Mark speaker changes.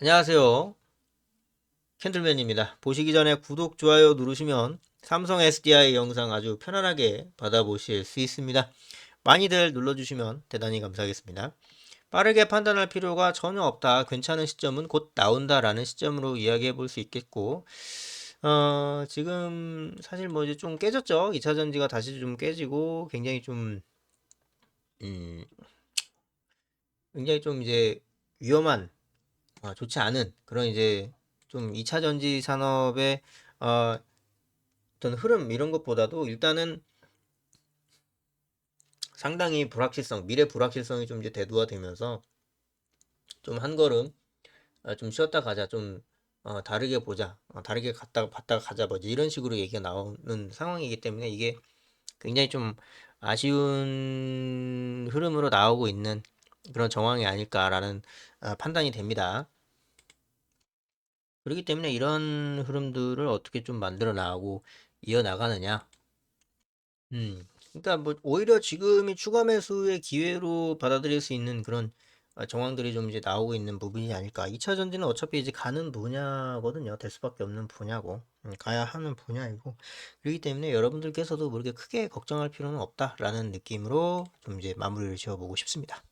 Speaker 1: 안녕하세요. 캔들맨입니다. 보시기 전에 구독, 좋아요 누르시면 삼성 SDI 영상 아주 편안하게 받아보실 수 있습니다. 많이들 눌러주시면 대단히 감사하겠습니다. 빠르게 판단할 필요가 전혀 없다. 괜찮은 시점은 곧 나온다라는 시점으로 이야기해 볼 수 있겠고, 어, 지금 사실 뭐 이제 좀 깨졌죠. 2차 전지가 다시 좀 깨지고 굉장히 좀, 음, 굉장히 좀 이제 위험한 어, 좋지 않은 그런 이제 좀 2차 전지 산업의 어, 어떤 흐름 이런 것보다도 일단은 상당히 불확실성, 미래 불확실성이 좀 이제 대두화되면서 좀 한 걸음 어, 좀 쉬었다 가자, 좀 어, 다르게 보자, 어, 다르게 갔다가 봤다가 가자, 뭐지 이런 식으로 얘기가 나오는 상황이기 때문에 이게 굉장히 좀 아쉬운 흐름으로 나오고 있는 그런 정황이 아닐까라는 어, 판단이 됩니다. 그렇기 때문에 이런 흐름들을 어떻게 좀 만들어 나가고 이어 나가느냐. 음, 그러니까 뭐 오히려 지금이 추가 매수의 기회로 받아들일 수 있는 그런 어, 정황들이 좀 이제 나오고 있는 부분이 아닐까. 2차 전지는 어차피 이제 가는 분야거든요. 될 수밖에 없는 분야고, 음, 가야 하는 분야이고. 그렇기 때문에 여러분들께서도 그렇게 크게 걱정할 필요는 없다라는 느낌으로 좀 이제 마무리를 지어보고 싶습니다.